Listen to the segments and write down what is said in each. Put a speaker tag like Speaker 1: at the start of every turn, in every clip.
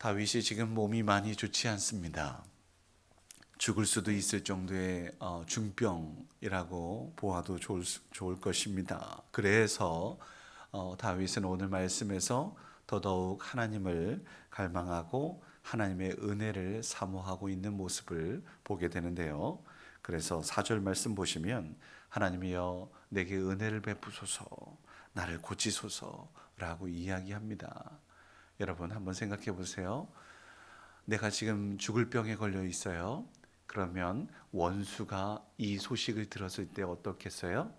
Speaker 1: 다윗이 지금 몸이 많이 좋지 않습니다. 죽을 수도 있을 정도의 어, 중병이라고 보아도 좋을, 수- 좋을 것입니다. 그래서 어, 다윗은 오늘 말씀에서 더더욱 하나님을 갈망하고 하나님의 은혜를 사모하고 있는 모습을 보게 되는데요. 그래서 4절 말씀 보시면 하나님이여 내게 은혜를 베푸소서 나를 고치소서라고 이야기합니다. 여러분 한번 생각해 보세요. 내가 지금 죽을 병에 걸려 있어요. 그러면 원수가 이 소식을 들었을 때 어떻겠어요?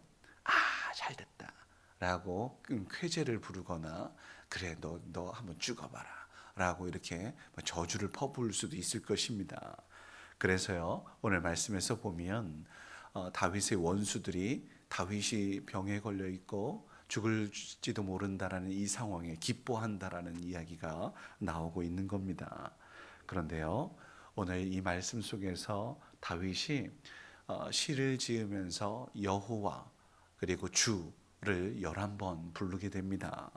Speaker 1: 아, 잘 됐다. 라고 쾌재를 부르거나 그래 너 너 한번 죽어봐라. 라고 이렇게 저주를 퍼부을 수도 있을 것입니다. 그래서요 오늘 말씀에서 보면 어, 다윗의 원수들이 다윗이 병에 걸려 있고 죽을지도 모른다라는 이 상황에 기뻐한다라는 이야기가 나오고 있는 겁니다. 그런데요 오늘 이 말씀 속에서 다윗이 어, 시를 지으면서 여호와 그리고 주를 11번 부르게 됩니다.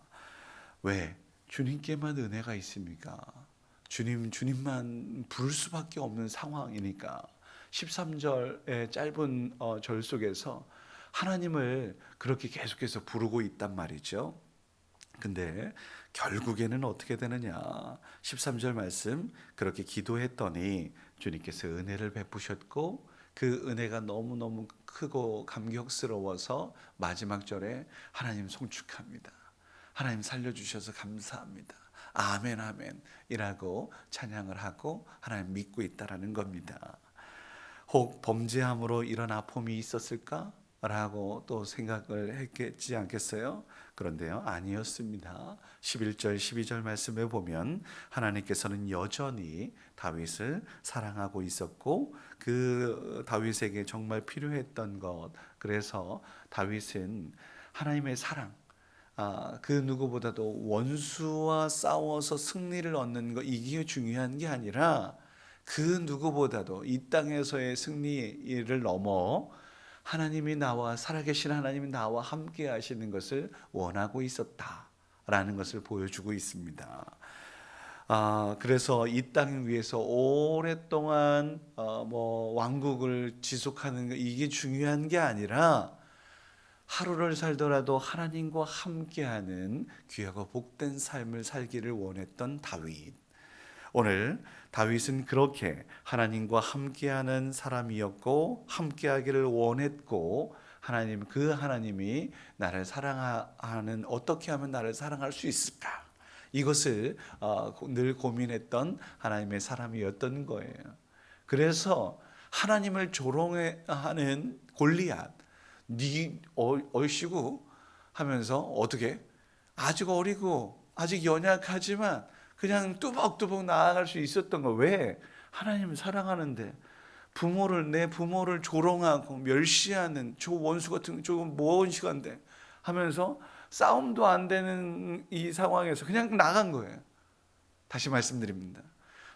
Speaker 1: 왜? 주님께만 은혜가 있습니까? 주님, 주님만 부를 수밖에 없는 상황이니까 13절의 짧은 어, 절 속에서 하나님을 그렇게 계속해서 부르고 있단 말이죠. 근데 결국에는 어떻게 되느냐? 13절 말씀 그렇게 기도했더니 주님께서 은혜를 베푸셨고 그 은혜가 너무너무 크고 감격스러워서 마지막 절에 하나님 송축합니다. 하나님 살려주셔서 감사합니다. 아멘 아멘 이라고 찬양을 하고 하나님 믿고 있다라는 겁니다. 혹 범죄함으로 이런 아픔이 있었을까? 라고 또 생각을 했겠지 않겠어요? 그런데요, 아니었습니다. 11절, 12절 말씀에 보면 하나님께서는 여전히 다윗을 사랑하고 있었고 그 다윗에게 정말 필요했던 것, 그래서 다윗은 하나님의 사랑, 아, 그 누구보다도 원수와 싸워서 승리를 얻는 것 이게 중요한 게 아니라 그 누구보다도 이 땅에서의 승리를 넘어 하나님이 나와 살아계신 하나님이 나와 함께 하시는 것을 원하고 있었다라는 것을 보여주고 있습니다. 아, 그래서 이땅 위에서 오랫동안 어, 뭐 왕국을 지속하는 거 이게 중요한 게 아니라 하루를 살더라도 하나님과 함께하는 귀하고 복된 삶을 살기를 원했던 다윗. 오늘 다윗은 그렇게 하나님과 함께하는 사람이었고 함께하기를 원했고 하나님 그 하나님이 나를 사랑하는 어떻게 하면 나를 사랑할 수 있을까? 이것을 어, 늘 고민했던 하나님의 사람이었던 거예요. 그래서 하나님을 조롱하는 골리앗 네 어- 얼씨구 하면서 어떻게 아직 어리고 아직 연약하지만 그냥 뚜벅뚜벅 나아갈 수 있었던 거 왜? 하나님을 사랑하는데 부모를 내 부모를 조롱하고 멸시하는 저 원수 같은 조금 먼 시간대 하면서 싸움도 안 되는 이 상황에서 그냥 나간 거예요. 다시 말씀드립니다.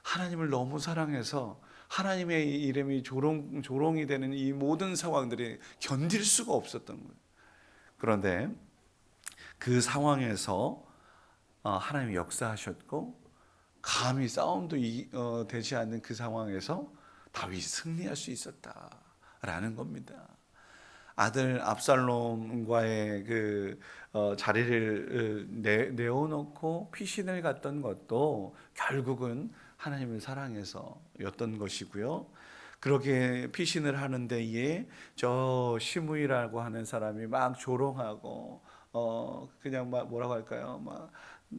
Speaker 1: 하나님을 너무 사랑해서 하나님의 이름이 조롱 조롱이 되는 이 모든 상황들이 견딜 수가 없었던 거예요. 그런데 그 상황에서 어, 하나님이 역사하셨고 감히 싸움도 이- 어, 되지 않는 그 상황에서 다윗이 승리할 수 있었다라는 겁니다. 아들 압살롬과의 그 어, 자리를 어, 내, 내어놓고 피신을 갔던 것도 결국은 하나님을 사랑해서였던 것이고요. 그렇게 피신을 하는 데에 저 시므이라고 하는 사람이 막 조롱하고 어 그냥 막 뭐라고 할까요? 막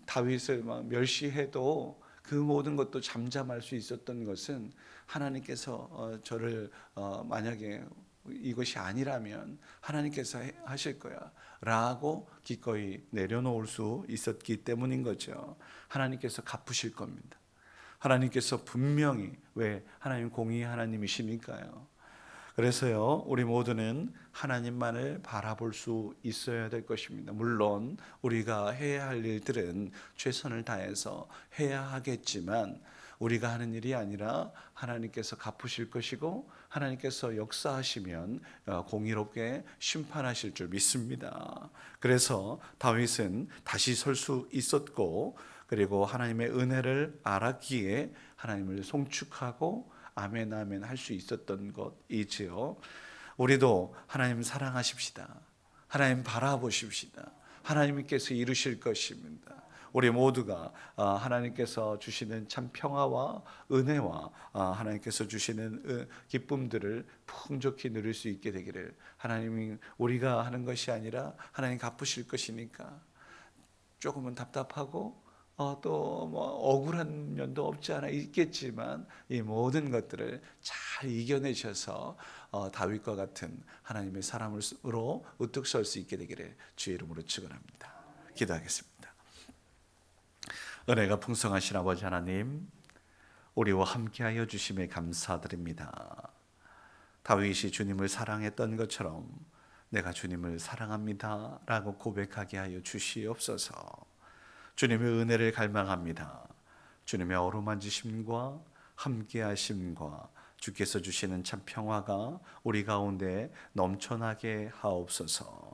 Speaker 1: 다윗을 막 멸시해도 그 모든 것도 잠잠할 수 있었던 것은 하나님께서 어, 저를 어, 만약에 이것이 아니라면 하나님께서 해- 하실 거야 라고 기꺼이 내려놓을 수 있었기 때문인 거죠. 하나님께서 갚으실 겁니다. 하나님께서 분명히 왜 하나님 공의 하나님이시니까요. 그래서요, 우리 모두는 하나님만을 바라볼 수 있어야 될 것입니다. 물론 우리가 해야 할 일들은 최선을 다해서 해야 하겠지만 우리가 하는 일이 아니라 하나님께서 갚으실 것이고 하나님께서 역사하시면 어, 공의롭게 심판하실 줄 믿습니다. 그래서 다윗은 다시 설 수 있었고 그리고 하나님의 은혜를 알았기에 하나님을 송축하고 아멘 아멘 할 수 있었던 것이지요. 우리도 하나님 사랑하십시다. 하나님 바라보십시다. 하나님께서 이루실 것입니다. 우리 모두가 아, 하나님께서 주시는 참 평화와 은혜와 아, 하나님께서 주시는 은- 기쁨들을 풍족히 누릴 수 있게 되기를 하나님이 우리가 하는 것이 아니라 하나님 갚으실 것이니까 조금은 답답하고 어, 또뭐 억울한 면도 없지 않아 있겠지만 이 모든 것들을 잘 이겨내셔서 어, 다윗과 같은 하나님의 사람으로 우뚝 설 수 있게 되기를 주의 이름으로 축원합니다. 기도하겠습니다. 은혜가 풍성하신 아버지 하나님, 우리와 함께하여 주심에 감사드립니다. 다윗이 주님을 사랑했던 것처럼 내가 주님을 사랑합니다라고 고백하게 하여 주시옵소서. 주님의 은혜를 갈망합니다. 주님의 어루만지심과 함께하심과 주께서 주시는 참 평화가 우리 가운데 넘쳐나게 하옵소서.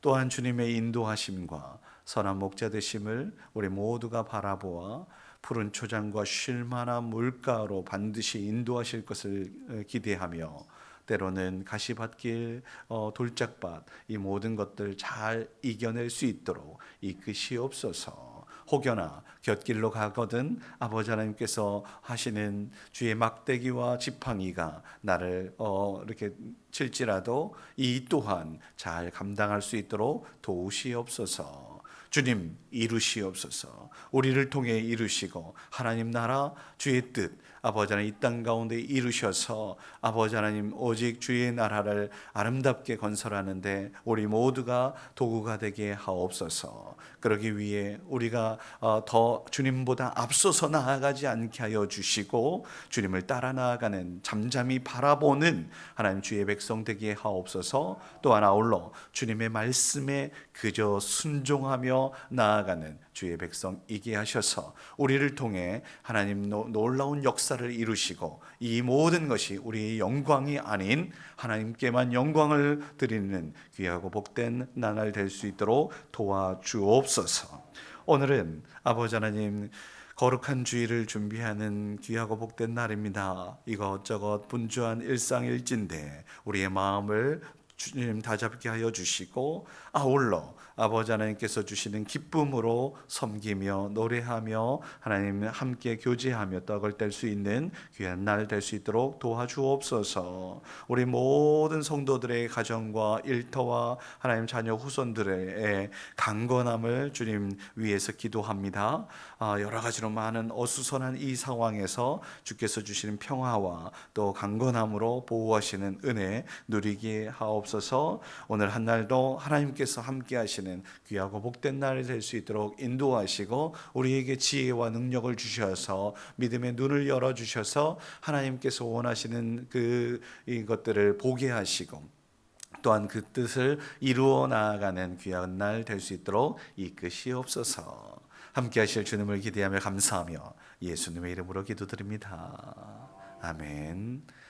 Speaker 1: 또한 주님의 인도하심과 선한 목자 되심을 우리 모두가 바라보아 푸른 초장과 쉴만한 물가로 반드시 인도하실 것을 어, 기대하며 때로는 가시밭길, 어, 돌짝밭 이 모든 것들 잘 이겨낼 수 있도록 이끄시옵소서. 혹여나 곁길로 가거든 아버지 하나님께서 하시는 주의 막대기와 지팡이가 나를 어, 이렇게 칠지라도 이 또한 잘 감당할 수 있도록 도우시옵소서. 주님 이루시옵소서. 우리를 통해 이루시고 하나님 나라 주의 뜻 아버지 하나님 이 땅 가운데 이루셔서 아버지 하나님 오직 주의 나라를 아름답게 건설하는데 우리 모두가 도구가 되게 하옵소서. 그러기 위해 우리가 어, 더 주님보다 앞서서 나아가지 않게 하여 주시고 주님을 따라 나아가는 잠잠히 바라보는 하나님 주의 백성 되게 하옵소서. 또한 아울러 주님의 말씀에 그저 순종하며 나아가는 주의 백성이게 하셔서 우리를 통해 하나님 노- 놀라운 역사 를 이루시고 이 모든 것이 우리의 영광이 아닌 하나님께만 영광을 드리는 귀하고 복된 나날 될 수 있도록 도와주옵소서. 오늘은 아버지 하나님 거룩한 주일을 준비하는 귀하고 복된 날입니다. 이것저것 분주한 일상일진데 우리의 마음을 주님 다 잡게 하여 주시고 아울러 아버지 하나님께서 주시는 기쁨으로 섬기며 노래하며 하나님 함께 교제하며 떡을 뗄 수 있는 귀한 날 될 수 있도록 도와주옵소서. 우리 모든 성도들의 가정과 일터와 하나님 자녀 후손들의 강건함을 주님 위해서 기도합니다. 아, 여러 가지로 많은 어수선한 이 상황에서 주께서 주시는 평화와 또 강건함으로 보호하시는 은혜 누리게 하 옵소서. 오늘 한 날도 하나님께서 함께 하시는 귀하고 복된 날이 될 수 있도록 인도하시고 우리에게 지혜와 능력을 주셔서 믿음의 눈을 열어 주셔서 하나님께서 원하시는 그 이것들을 보게 하시고 또한 그 뜻을 이루어 나아가는 귀한 날 될 수 있도록 이끄시옵소서. 함께 하실 주님을 기대하며 감사하며 예수님의 이름으로 기도드립니다. 아멘.